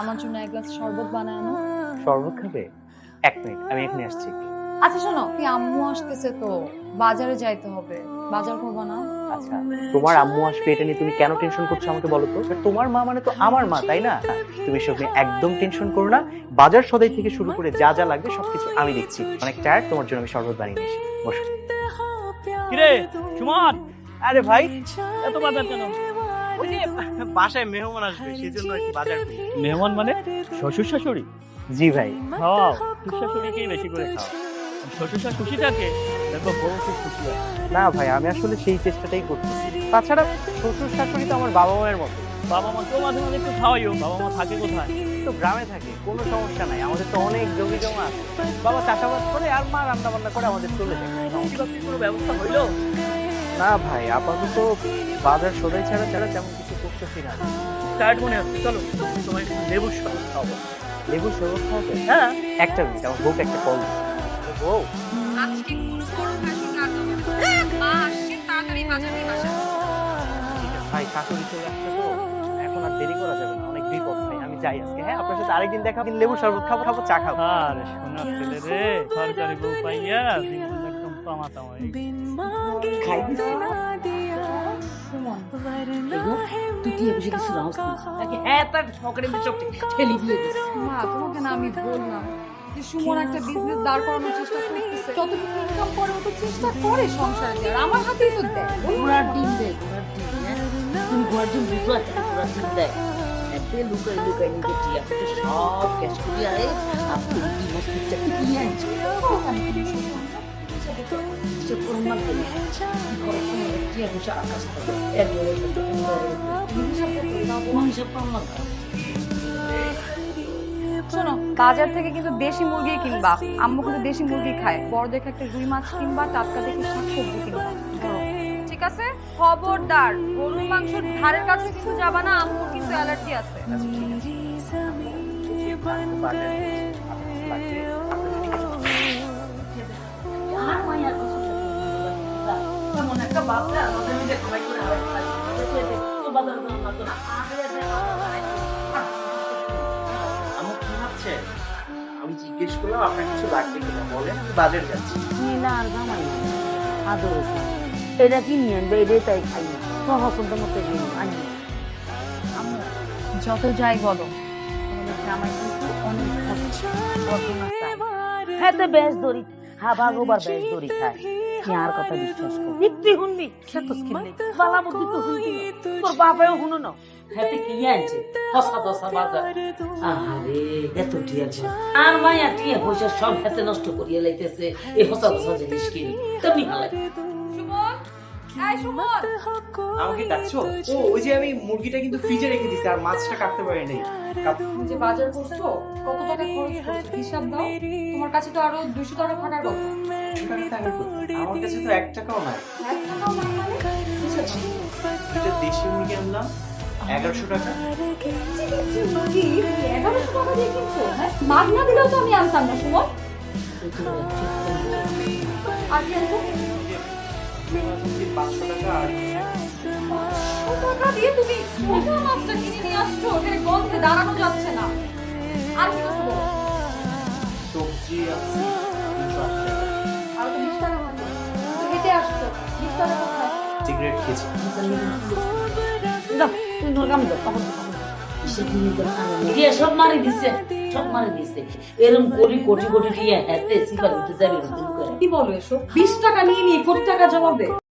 আমার জন্য এক গ্লাস শরবত বানায় আনো। শরবত খাবে? এক মিনিট আমি এখানে আসছি। আচ্ছা শোনো কি আম্মু আসতেছে তো? বাজারে যাইতে হবে। বাজার করব না? আচ্ছা তোমার আম্মু আসবে এটা নিয়ে তুমি কেন টেনশন করছ আমাকে বলো তো? তোমার মা মানে তো আমার মা তাই না? তুমি সব নিয়ে একদম টেনশন করো না। বাজার সদাই থেকে শুরু করে যা যা লাগবে সবকিছু আমি দেখছি। অনেক টায়ার্ড তোমার জন্য আমি শরবত বানিয়ে নিয়েছি। বসো। কিরে সুমন? আরে ভাই এত বাজার কেন? বাসায় মেহমান আসবে সেই জন্য আর কি বাজার মেহমান মানে শ্বশুর শাশুড়ি? জি ভাই। খাওয়াও। শ্বশুর শাশুড়িকেই বেশি করে খাও শ্বশুর শাশুড়ি থাকে দেখো বউ খুব খুশি না ভাই আমি আসলে সেই চেষ্টাটাই করতেছি তাছাড়া শ্বশুর শাশুড়ি তো আমার বাবা মায়ের মতো। বাবা মা তো মাঝে মাঝে একটু খাওয়াইও বাবা মা থাকে কোথায়? তো গ্রামে থাকে কোনো সমস্যা নাই। আমাদের তো অনেক জমি জমা আছে। বাবা চাষাবাদ করে আর মা রান্না বান্না করে আমাদের চলে যায়। কোনো ব্যবস্থা হইল? না ভাই আপাতত বাজার সদাই ছাড়া ছাড়া তেমন কিছু করতেছি না। টায়ার্ড মনে হচ্ছে চলো তোমার একটু লেবুর শরবত খাওয়াবো। লেবু শরবত খাওয়াবে হ্যাঁ। একটা মিনিট আমার বউকে একটা কল বউ। আজকে কোনো বড় ভাষণ লাগবে মা আসছে তাড়াতাড়ি বাজার নিয়ে আসা ঠিক আছে ভাই শাশুড়ি চলে আসছে তো। এখন আর দেরি করা যাবে না অনেক বিপদ ভাই আমি যাই আজকে। হ্যাঁ আপনার সাথে আরেকদিন দেখা হবে। লেবু শরবত খাব খাব চা খাব। আরে সোনার ছেলে রে সরকারি বউ পাইয়া দিনগুলো একদম তামা তামা খাই দিছি সুমন এগো তুই কি বসে কিছু রাউস নাকি হ্যাঁ তার পকেটে চোখ ঠেলি দিয়ে দিস মা তোমাকে না আমি বললাম যে সুমন একটা বিজনেস দাঁড় করানোর চেষ্টা করতেছে যতটুকু ইনকাম করে ও তো চেষ্টা করে সংসারে দেওয়ার আমার হাতেই তো দেয় ঘোড়ার ডিম দেয় ঘোড়ার ডিম হ্যাঁ তুমি ঘোড়ার ডিম বুঝো একটা ঘোড়ার ডিম দেয় এতে লুকাই লুকাই নিজে টিয়া তো সব ক্যাশ করি আপনি কি আনছে সে শোনো, বাজার থেকে কিন্তু দেশি মুরগি কিনবা। আম্মু কিন্তু দেশি মুরগি খায়। বড় দেখে একটা রুই মাছ কিনবা, টাটকা দেখে শাকসবজি কিনবা। ঠিক আছে? খবরদার, গরুর মাংসের ধারের কাছে কিন্তু যাবা না, আম্মুর কিন্তু অ্যালার্জি আছে। কি ভাবছে আমি জিজ্ঞেস করলাম আপনার কিছু লাগবে কিনা বলেন আমি জামাই আদর এটা কি নিয়ে তাই খাই না তো পছন্দ যাই বলো আমাদের চাই হ্যাঁ বেশ দড়ি হা ভাগোবার বেশ দড়ি খায়। কি আর কথা বিশ্বাস কর? একটু শুনবি সে তো স্কিন নেই। বালা বুদ্ধি তো শুনবি তোর বাবাও হুনো না। হেতে কি আনছে হসা দসা বাজার। আরে এত টিয়া ঘর। আর মায়া টিয়া পয়সা সব হেতে নষ্ট করিয়া লাইতেছে। এই হসা দসা জিনিস কিনি তেমনি সুমন আমাকে ডাকছো? ও ওই যে আমি মুরগিটা কিন্তু ফ্রিজে রেখে দিছি আর মাছটা কাটতে পারি নাই। যে বাজার করছ কত টাকা খরচ করছ? হিসাব দাও। তোমার কাছে তো আরও দুশো টাকা থাকার কথা। আমার কাছে তো এক টাকাও নাই। এক টাকাও নাই মানে? দেশি মুরগি আনলাম এগারোশো টাকা। এগারোশো টাকা দিয়ে কিনছো? হ্যাঁ? দিলেও তো আমি আনতাম না সুমন আর কি টাকা দিয়ে তুমি ছোট মাছটা কিনে নিয়ে আসছো এখানে গন্ধে দাঁড়ানো যাচ্ছে না। আর কি আসব সবজি আছে আর তো বিশ টাকা হেঁটে আসছো বিশ টাকা কোথায়? সিগারেট খেয়েছি। দাও তুই তোর কাম দাও কাপড় দিয়ে সব মারি দিছে সব মারি দিছে। এরম কোটি কোটি কোটি দিয়ে হাতে সিপার উঠে যাবে কি বলো এসব? বিশ টাকা নিয়ে নিয়ে কোটি টাকা জমাবে।